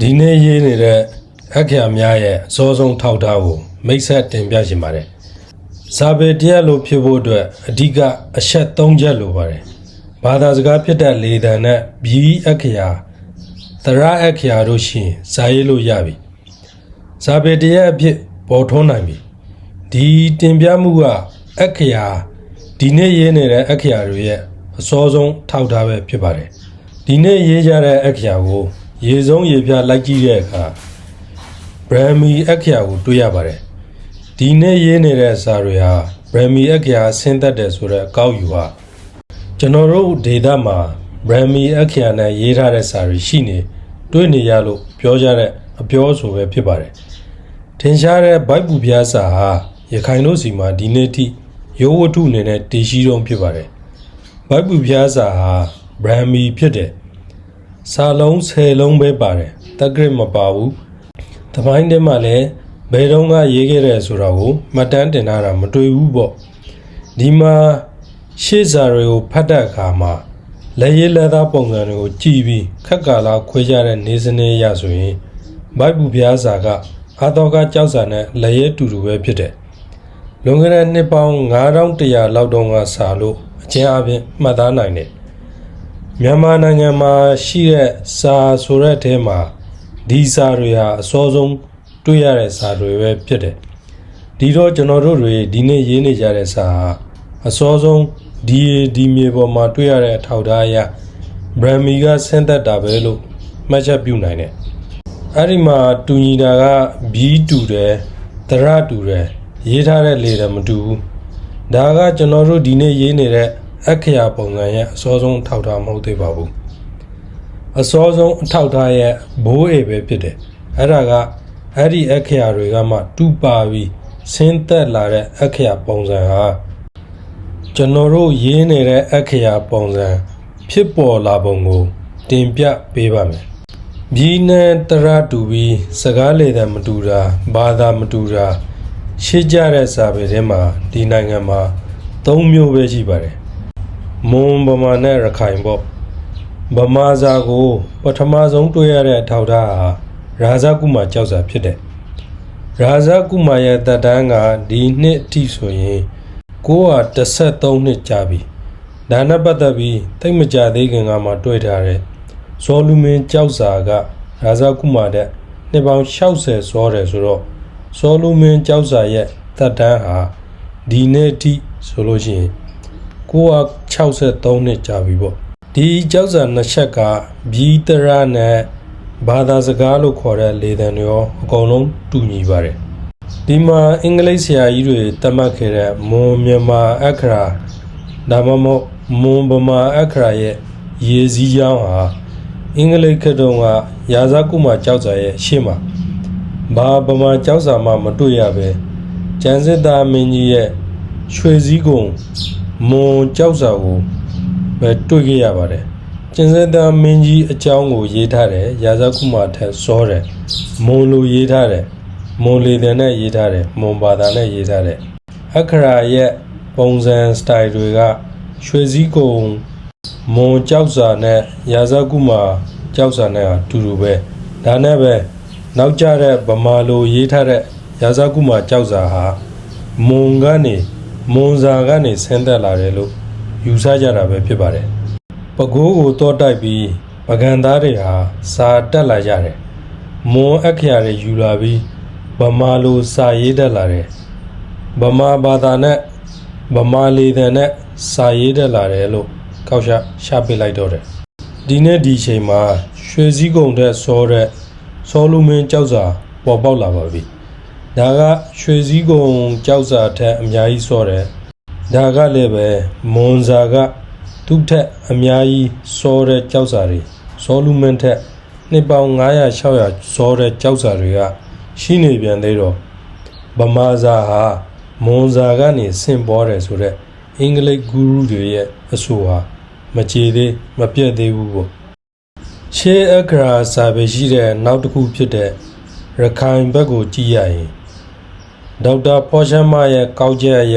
ဒီနေ့ရေးနေတဲ့အခရာများရဲ့အစောဆုံးထောက်ထားကိုမိတ်ဆက်တင်ပြရှင်ပါတယ်။စာပေတရားလို့ဖြစ်ဖို့အတွက်အဓိကအချက်၃ချက်လိုပါတယ်။ဘာသာစကားဖြစ်တဲ့လေသံနဲ့ဘီအခရာသရအခရာတို့ရှိရင်ဇာရေးလို့ရပြီ။စာပေတရားအဖြစ်ပေါ်ထွန်းနိုင်ပြီ။ဒီတင်ပြမှုကအခရာဒီနေ့ရေးနေတဲ့အခရာတွေရဲ့အစောဆုံးထောက်ထားပဲဖြစ်ပါတယ်။ဒီနေ့ရေးကြတဲ့အခရာကို ရေဆုံးရေပြလိုက်ကြည့်တဲ့အခါဗရမီအခရာကိုတွေ့ရပါတယ်။ဒီနေ့ရေးနေတဲ့စာတွေဟာဗရမီအခရာဆင်းသက်တယ်ဆိုတဲ့အကောက်ယူဟာကျွန်တော်တို့ဒေတာမှာဗရမီအခရာနဲ့ရေးထားတဲ့စာတွေရှိနေတွေ့နေရလို့ပြောကြတဲ့အပြောဆိုပဲဖြစ်ပါတယ်။ထင်ရှားတဲ့ဗိုက်ပူပြားစာဟာရခိုင်တို့စီမှာဒီနေ့ထိရိုးဝတ္ထုအနေနဲ့တည်ရှိတုံးဖြစ်ပါတယ်။ဗိုက်ပူပြားစာဟာဗရမီဖြစ်တယ်။ စာလုံး10လုံးပဲပါတယ်။တက္ကရမပါဘူး။သမိုင်းထဲမှာလည်းဘယ်တော့ကရေးခဲ့တယ်ဆိုတော့ကိုမှတ်တမ်းတင်ထားတာမတွေ့ဘူးပေါ့ဒီမှာရှေ့စာတွေကိုဖတ်တဲ့အခါမှာလက်ရည်လက်သားပုံစံတွေကိုကြည့်ပြီးခက်ကာလာခွဲကြတဲ့နေစနစ်ရဆိုရင်ဘိုက်ပူပြားစာကအာတော်ကကြောက်စာနဲ့လက်ရည်တူတူပဲဖြစ်တယ်လွန်ခဲ့တဲ့နှစ်ပေါင်း9100လောက်တုန်းကစာလို့အချင်းအပြင်မှတ်သားနိုင်တယ် မြန်မာနိုင်ငံမှာရှိတဲ့စာဆိုတဲ့အထဲမှာဒီစာတွေဟာအစောဆုံးတွေ့ရတဲ့စာတွေပဲဖြစ်တယ်။ဒီတော့ကျွန်တော်တို့တွေဒီနေ့ရေးနေကြတဲ့စာဟာအစောဆုံးဒီဒီမြေပေါ်မှာတွေ့ရတဲ့အထောက်အထားအရဗရမီကဆင်းသက်တာပဲလို့မှတ်ချက်ပြုနိုင်တယ်။အဲ့ဒီမှာတူညီတာကဘီတူတယ်၊တရတူတယ်ရေးထားတဲ့လေတယ်မတူဘူး။ဒါကကျွန်တော်တို့ဒီနေ့ရေးနေတဲ့ အခရာပုံစံရဲ့အစောဆုံးထောက်ထားမဟုတ်သေးပါဘူး။အစောဆုံးအထောက်ထားရဲ့ဘိုးအေပဲဖြစ်တယ်အဲ့ဒါကအဲ့ဒီအခရာတွေကမှတူပါပြီးဆင်းသက်လာတဲ့အခရာပုံစံဟာကျွန်တော်တို့ရေးနေတဲ့အခရာပုံစံဖြစ်ပေါ်လာပုံကို တင်ပြပေးပါမယ်ဘီနဲ့တရတူပြီးစကားလေတဲ့မတူတာဘာသာမတူတာရှေ့ကြတဲ့စာပေထဲမှာဒီနိုင်ငံမှာ၃မျိုးပဲရှိပါတယ် မွန်ဗမာနဲ့ရခိုင်ပေါ့ဗမာစာကို ပထမဆုံးတွေ့ရတဲ့အထောက်အထားဟာရာဇကုမာကြောက်စာဖြစ်တယ်။ရာဇကုမာရဲ့တက်တန်းကဒီနှစ်အထိဆိုရင်913နှစ်ကြာပြီ။ဒါနဲ့ပတ်သက်ပြီးတိတ်မကြသေးခင်ကမှတွေ့ထားတဲ့ဇောလူမင်းကြောက်စာကရာဇကုမာတဲ့နှစ်ပေါင်း60ဇောတယ်ဆိုတော့ဇောလူမင်းကြောက်စာရဲ့တက်တန်းဟာဒီနေ့အထိဆိုလို့ရှိရင် 963နှစ်ကြာပြီပေါ့ဒီကြောက်စာနှစ်ချက်ကဘီတရနဲ့ဘာသာစကားလို့ခေါ်တဲ့လေသံတွေရောအကုန်လုံးတူညီပါတယ်ဒီမှာအင်္ဂလိပ်ဆရာကြီးတွေတတ်မှတ်ခဲ့တဲ့မွန်မြန်မာအခရာဒါမှမဟုတ်မွန်ဗမာအခရာရဲ့ရေစည်းကြောင်းဟာအင်္ဂလိပ်ခေတ်တုန်းကရာဇကုမာကြောက်စာရဲ့ရှေ့မှာဘာဗမာကြောက်စာမှမတွေ့ရပဲကျန်စစ်သားမင်းကြီးရဲ့ရွှေစည်းကုံ မွန်ကြောက်စာကိုပဲတွေ့ခဲ့ရပါတယ်။ကျင်စက်သားမင်းကြီးအကြောင်းကိုရေးထားတယ်။ရာဇကုမာထက်စောတယ်။မွန်လိုရေးထားတယ်။မွန်လေတဲ့နဲ့ရေးထားတယ်။မွန်ဘာသာနဲ့ရေးထားတယ်။အခရာရဲ့ပုံစံစတိုင်တွေကရွှေစည်းကုံမွန်ကြောက်စာနဲ့ရာဇကုမာကြောက်စာနဲ့အတူတူပဲ။ဒါနဲ့ပဲနောက်ကြတဲ့ဗမာလိုရေးထားတဲ့ရာဇကုမာကြောက်စာဟာမွန်ကနေ မွန်စာကနေဆင်းသက်လာတယ်လို့ယူဆကြတာပဲဖြစ်ပါတယ်။ပကိုးကိုတော့တိုက်ပြီးပကံသားတွေဟာစာတက်လာကြတယ်။မွန်အခရာတွေယူလာပြီးဗမာလိုစာရေးတက်လာတယ်။ဗမာဘာသာနဲ့ဗမာလေသံနဲ့စာရေးတက်လာတယ်လို့ကောက်ရှာရှာပေးလိုက်တော့တယ်။ဒီနေ့ဒီချိန်မှာရွှေစည်းကုံတဲ့စောတဲ့စောလူမင်းကြောက်စာပေါ်ပေါက်လာပါပြီ။ ဒါကရွှေစည်းကုံကြောက်စာထက်အများကြီးစောတယ်။ဒါကလည်းပဲမွန်စာကသူ့ထက်အများကြီးစောတဲ့ကြောက်စာတွေစောလူမင်းထက်နှစ်ပေါင်း900 600စောတဲ့ကြောက်စာတွေကရှိနေပြန်သေးတော့ဗမာစာဟာမွန်စာကနေဆင့်ပေါ်တယ်ဆိုတော့အင်္ဂလိပ်ဂူရုတွေရဲ့အဆိုဟာမကြေသေးမပြတ်သေးဘူးပေါ့ရှေးအခရာစာပေရှိတဲ့နောက်တစ်ခုဖြစ်တဲ့ရခိုင်ဘက်ကိုကြည့်ရရင် ဒေါက်တာဖောရှမ်းမရဲ့ကောက်ချက်အရ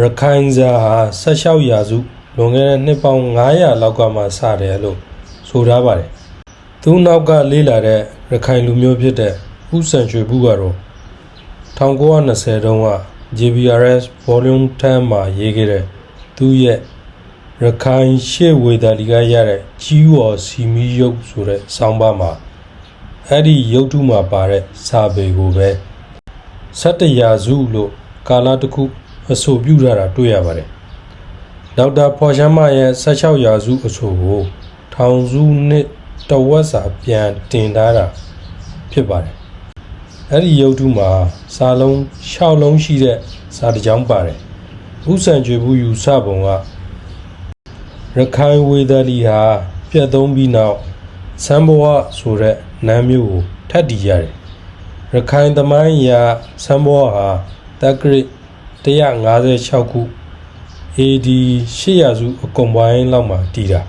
ရခိုင်စာဟာ16ရာစုလွန်ခဲ့တဲ့နှစ်ပေါင်း900လောက်ကမှစတယ်လို့ဆိုထားပါတယ်သူနောက်ကလေးလာတဲ့ရခိုင်လူမျိုးဖြစ်တဲ့ဥဆန်ရွှေဘူးကတော့1920တုန်းက JBRS Volume 10မှာရေးခဲ့တဲ့သူ့ရဲ့ရခိုင်ရှေ့ဝေဒလီကရတဲ့ကြီးဝေါ်စီမီရုပ်ဆိုတဲ့ဆောင်းပါးမှာအဲ့ဒီရုပ်ထုမှာပါတဲ့စာပေကိုပဲ 17ရာစုလို့ကာလတစ်ခုအဆိုပြုထားတာတွေ့ရပါတယ်ဒေါက်တာဖော်ရှမ်းမရဲ့16ရာစုအဆိုကိုထောင်စုနှစ်တဝက်စာပြန်တင်ထားတာဖြစ်ပါတယ်အဲ့ဒီရုပ်ထုမှာစာလုံး6လုံးရှိတဲ့စာတစ်ကြောင်းပါတယ်ဥဆန်ကျွေဘူးယူဆပုံကရခိုင်ဝေဒလီဟာပြတ်သုံးပြီးနောက်စံဘဝဆိုတဲ့နာမည်ကိုထပ်တည်ရတယ်။ ရခိုင်သမိုင်းအရာစံဘဝဟာတက္ကရာ156ခု AD 800စုအကုန်ပိုင်းလောက်မှာတည်တာ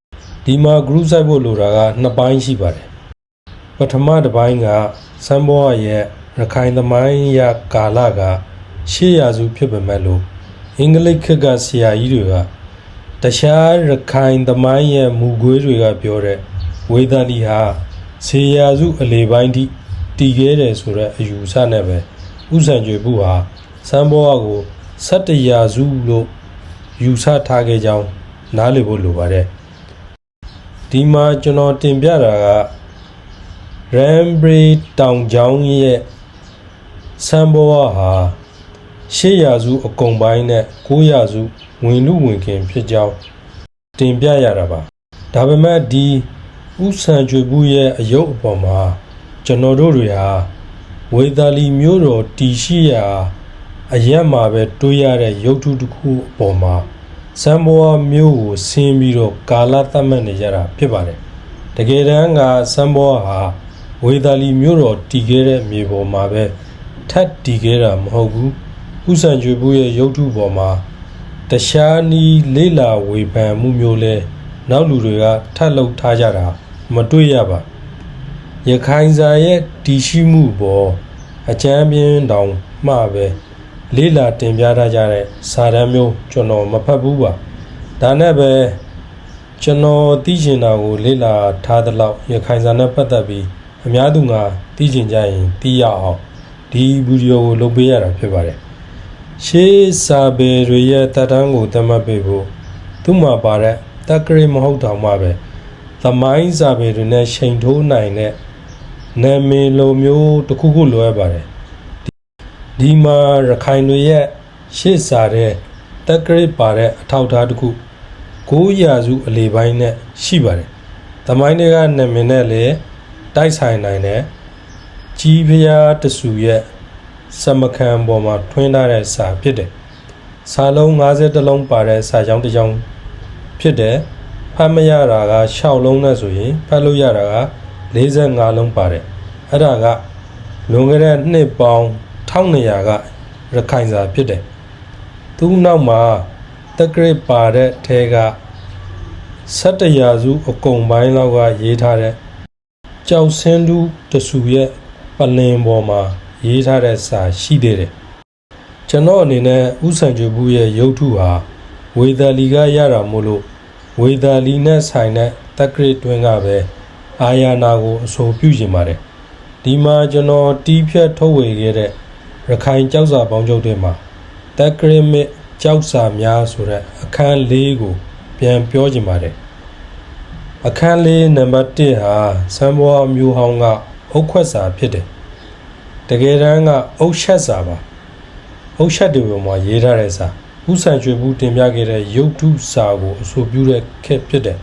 ။ဒီမှာ group ဆိုင်ဖို့လိုတာကနှစ်ပိုင်းရှိပါတယ်။ပထမတစ်ပိုင်းကစံဘဝရဲ့ရခိုင်သမိုင်းအရာကာလက800စုဖြစ်ပေမဲ့လို့အင်္ဂလိပ်ခေတ်ကဆရာကြီးတွေကတခြားရခိုင်သမိုင်းရဲ့မူကွေးတွေကပြောတဲ့ဝေဒလီဟာဆေရာစုအလေပိုင်းထိ တည်ခဲ့တယ်ဆိုတဲ့အယူဆနဲ့ပဲဥဆန်ကျွေဘူးဟာစံဘောအကို17ရာစုလို့ယူဆထားခဲ့ကြောင်းနားလည်ဖို့လိုပါတယ်ဒီမှာကျွန်တော်တင်ပြတာကရမ်ဘရီတောင်ကျောင်းရဲ့စံဘောဟာရှေ့ရာစုအကုန်ပိုင်းနဲ့9ရာစုဝင်လူဝင်ခင်ဖြစ်ကြောင်းတင်ပြရတာပါဒါပေမဲ့ဒီဥဆန်ကျွေဘူးရဲ့အယုတ်အပေါ်မှာ ကျွန်တော်တို့တွေဟာဝေသာလီမျိုးတော်တီရှိရာအရက်မှာပဲတွေးရတဲ့ရုပ်ထုတစ်ခုအပေါ်မှာစံဘောမျိုးကိုဆင်းပြီးတော့ကာလသတ်မှတ်နေကြတာဖြစ်ပါတယ်တကယ်တမ်းကစံဘောဟာဝေသာလီမျိုးတော်တည်ခဲ့တဲ့မြေပေါ်မှာပဲထပ်တည်ခဲ့တာမဟုတ်ဘူးဥဆန်ကျွေဘူးရဲ့ရုပ်ထုပေါ်မှာတခြားနီးလေးလာဝေဖန်မှုမျိုးလဲနောက်လူတွေကထပ်လုပ်ထားကြတာမတွေ့ရပါ ရခိုင်စာရဲ့တည်ရှိမှုပေါ်အချမ်းပြင်းတောင်မှပဲလေးလာတင်ပြထားကြတဲ့စာတမ်းမျိုးကျွန်တော်မဖတ်ဘူးပါဒါနဲ့ပဲကျွန်တော်သိချင်တာကိုလေးလာထားသလောက်ရခိုင်စာနဲ့ပတ်သက်ပြီးအများသူငါသိချင်ကြရင်သိရအောင်ဒီဗီဒီယိုကိုလုပ်ပေးရတာဖြစ်ပါတယ်ရှေးစာပေတွေရဲ့တတ်တန်းကိုသတ်မှတ်ပေးဖို့သူ့မှာပါတဲ့တက္ကရီမဟုတ်တောင်မှပဲသမိုင်းစာပေတွေနဲ့ချိန်ထိုးနိုင်တဲ့ နာမည်လိုမျိုးတစ်ခုခုလိုအပ်ပါတယ်ဒီဒီမှာရခိုင်တွေရဲ့ရှေးစာတဲ့တက္ကရီပါတဲ့အထောက်အထားတစ်ခု9ရာစုအလေပိုင်းနဲ့ရှိပါတယ်သမိုင်းတွေကနာမည်နဲ့လည်းတိုက်ဆိုင်နိုင်တဲ့ကြီးဖျားတဆူရဲ့စမခံပေါ်မှာထွင်းထားတဲ့စာဖြစ်တယ်။စာလုံး50လုံးပါတဲ့စာကြောင်းတစ်ကြောင်းဖြစ်တယ်။ဖတ်မရတာက6လုံးနဲ့ဆိုရင်ဖတ်လို့ရတာက 45လုံးပါတယ်။အဲ့ဒါကလွန်ခဲ့တဲ့နှစ်ပေါင်း1200ကရခိုင်စာဖြစ်တယ်။သူ့နောက်မှာတက္ကရပါတဲ့ထဲက17ရာစုအကုန်ပိုင်းလောက်ကရေးထားတဲ့ကြောက်စင်းတူတဆူရဲ့ပလင်ပေါ်မှာရေးထားတဲ့စာရှိသေးတယ်ကျွန်တော်အနေနဲ့ဥဆန်ကျွဘူးရဲ့ရုပ်ထုဟာဝေသာလီကရတာမို့လို့ဝေသာလီနဲ့ဆိုင်တဲ့တက္ကရတွင်ကပဲ အာယာနာကိုအဆိုပြုခြင်းပါတယ်ဒီမှာကျွန်တော်တီးဖြတ်ထုတ်ဝေခဲ့တဲ့ရခိုင်ကြောက်စာပေါင်းချုပ်တွေမှာတက္ကရမစ်ကြောက်စာများဆိုတဲ့အခန်း၄ကို ပြန်ပြောခြင်းပါတယ်အခန်း၄နံပါတ်1ဟာစံဘောမျိုးဟောင်းကအုတ်ခွက်စာဖြစ်တယ်တကယ်တမ်းကအုတ်ချက်စာပါအုတ်ချက်တွေပေါ်မှာရေးထားတဲ့စာဥဆန်ရွှေဘူးတင်ပြခဲ့တဲ့ရုပ်ထုစာကိုအဆိုပြုတဲ့ခက်ဖြစ်တယ်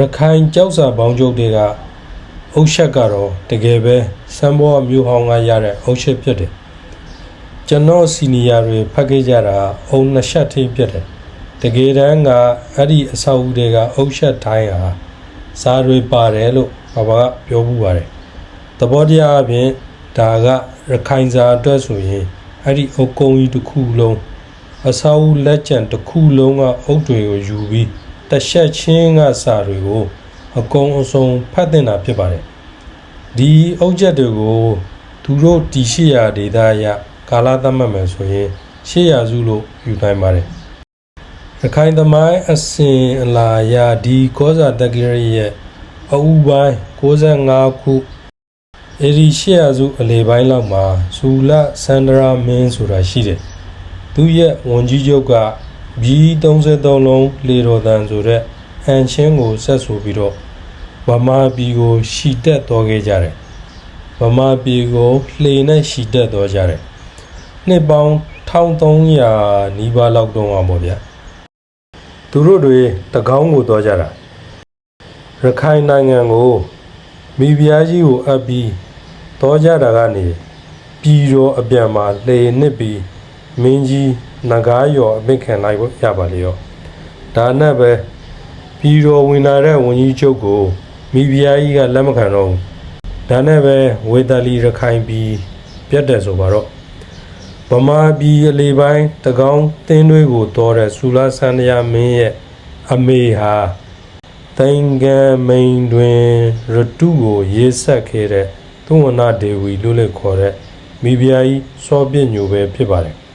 ရခိုင်ကြောက်စာပေါင်းချုပ်တွေကအုတ်ချက်ကတော့တကယ်ပဲစံဘောမျိုးဟောင်းကရတဲ့အုတ်ချက်ဖြစ်တယ်ကျွန်တော်စီနီယာတွေဖတ်ခဲ့ကြတာအုံနှစ်ချက်ထိဖြစ်တယ်တကယ်တမ်းကအဲ့ဒီအဆောက်အဦတွေကအုတ်ချက်တိုင်းဟာစာတွေပါတယ်လို့ဘာဘာကပြောမှုပါတယ်သဘောတရားအပြင်ဒါကရခိုင်စာအတွက်ဆိုရင်အဲ့ဒီအုတ်ကုံကြီးတစ်ခုလုံးအစာအုပ်လက်ကျန်တစ်ခုလုံးကအုတ်တွေကိုယူပြီး တစ်ချက်ချင်းကစာတွေကို အကုန်အစုံဖတ်တင်တာဖြစ်ပါတယ်ဒီအုတ်ချက်တွေကိုသူတို့တီရှိရာဒေသအရကာလသတ်မှတ်မယ်ဆိုရင်ရှေ့ရာစုလို့ယူနိုင်ပါတယ်ရခိုင်သမိုင်းအစဉ်အလာအရဒီကောဇာတက္ကရာရဲ့အူပိုင်း65ခုအေရီရှေ့ရစုအလေပိုင်းလောက်မှာဇူလစန္ဒရာမင်းဆိုတာရှိတယ်သူရဲ့ဝန်ကြီးချုပ်က ဘီ33လုံးလေတော်တန်ဆိုတဲ့အန်ချင်းကိုဆက်ဆိုပြီးတော့ဗမာပြည်ကိုရှီတက်တော်ခဲ့ကြတယ်ဗမာပြည်ကိုလှေနဲ့ရှီတက်တော်ကြတယ်နှစ်ပေါင်း1300နီးပါးလောက်တုန်းအောင်ပေါ့ဗျာသူတို့တွေတကောင်းကိုတော်ကြတာရခိုင်နိုင်ငံကိုမိဖုရားကြီးကိုအပ်ပြီးတော်ကြတာကနေပြည်တော်အပြန်မှာလှေနစ်ပြီး မင်းကြီးနဂါးရော်အမိတ်ခံလိုက်ရပါလေရောဒါနဲ့ပဲပြည်တော်ဝင်လာတဲ့ဝန်ကြီးချုပ်ကိုမိဖုရားကြီးကလက်မခံတော့ဘူးဒါနဲ့ပဲဝေတလီရခိုင်ပြည်ပြတ်တယ်ဆိုပါတော့ဗမာပြည်အလေပိုင်းတကောင်းတင်းတွေးကိုတော်တဲ့ဆူလာဆန္ဒယာမင်းရဲ့အမေဟာတိုင်ကံမိန်တွင်ရတုကိုရေးဆက်ခဲ့တဲ့သုဝနာဒေဝီလို့လည်းခေါ်တဲ့မိဖုရားကြီးစောပြညိုပဲဖြစ်ပါတယ်။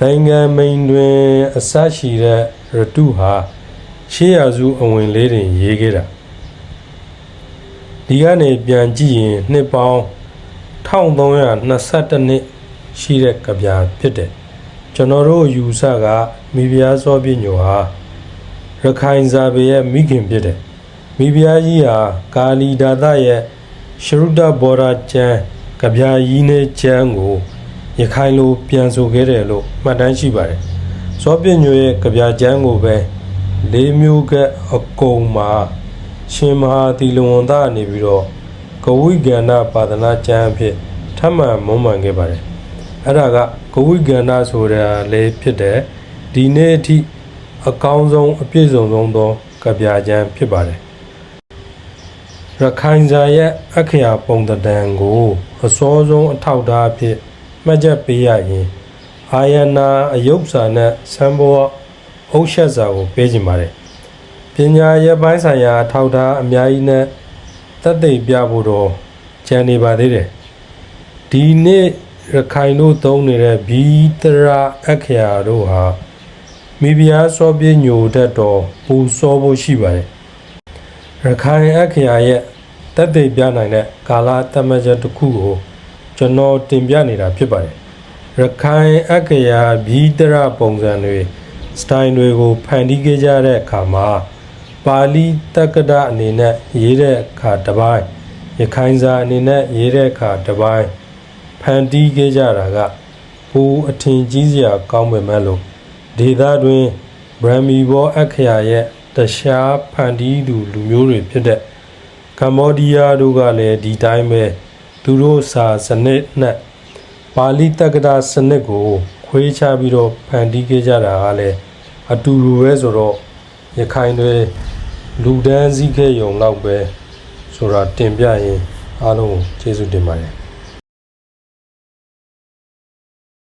တိုင်ကံမိန်တွင်အစရှိတဲ့ရတုဟာရှေးရာစုအဝင်လေးတွင်ရေးခဲ့တာဒီကနေပြန်ကြည့်ရင်နှစ်ပေါင်း1322နှစ်ရှိတဲ့ကြပြာဖြစ်တယ်ကျွန်တော်တို့ယူဆကမိဖုရားစောပြညိုဟာရခိုင်ဇာပေရဲ့မိခင်ဖြစ်တယ်မိဖုရားကြီးဟာကာလီဒါသရဲ့ရှရုဒဘောရာကျမ်းကြပြာကြီးနဲ့ကျမ်းကို ရခိုင်လိုပြန်ဆိုခဲ့တယ်လို့မှတ်တမ်းရှိပါတယ်စောပြညိုရဲ့ကြပြာကျမ်းကိုပဲလေးမျိုးကအကုံမှာရှင်မဟာတီလဝန်သားနေပြီးတော့ကဝိကန္နပါဒနာကျမ်းအဖြစ်ထပ်မံမွမ်းမံခဲ့ပါတယ်အဲ့ဒါကဂဝိကန္နာဆိုတာလည်းဖြစ်တယ်ဒီနေ့အထိအကောင်းဆုံးအပြည့်စုံဆုံးသောကဗျာကျမ်းဖြစ်ပါတယ်ရခိုင်ဇာရဲ့အခရာပုံသဏ္ဍာန်ကိုအစောဆုံးအထောက်အထားအဖြစ် မှတ်ချက်ပေးရရင်အာယနာအယုတ်စာနဲ့စံဘောအုတ်ရှက်စာကိုပေးခြင်းပါတယ်ပညာရဲ့ပိုင်းဆိုင်ရာအထောက်အထားအများကြီးနဲ့တက်သိပ်ပြဖို့တော့ကြံနေပါသေးတယ်ဒီနေ့ရခိုင်တို့သုံးနေတဲ့ဘီတရာအခရာတို့ဟာမိဖုရားစောပြညိုတတ်တော်ပူစောဖို့ရှိပါတယ်ရခိုင်အခရာရဲ့တက်သိပြနိုင်တဲ့ကာလတမချက်တစ်ခုကို ကျွန်တော်တင်ပြနေတာဖြစ်ပါတယ်ရခိုင်အခရာဘီတရာပုံစံတွေစတိုင်တွေကိုဖန်တီးခဲ့ကြတဲ့အခါမှာပါဠိတက္ကဒအနေနဲ့ရေးတဲ့အခါတစ်ပိုင်းရခိုင်စာအနေနဲ့ရေးတဲ့အခါတစ်ပိုင်းဖန်တီးခဲ့ကြတာကဘူအထင်ကြီးစရာကောင်းပေမဲ့လို့ဒေသတွင်ဗြဟ္မီဘောအခရာရဲ့တခြားဖန်တီးသူလူမျိုးတွေဖြစ်တဲ့ကမ္ဘောဒီးယားတို့ကလည်းဒီတိုင်းပဲ သူတို့စာစနစ်နဲ့ပါဠိတက္ကတာစနစ်ကို ခွေးချပြီးတော့ဖန်တီးခဲ့ကြတာကလည်းအတူတူပဲဆိုတော့ရခိုင်တွေလူဒန်းစည်းခဲ့ရုံလောက်ပဲဆိုတာတင်ပြရင်အားလုံးကိုကျေးဇူးတင်ပါတယ်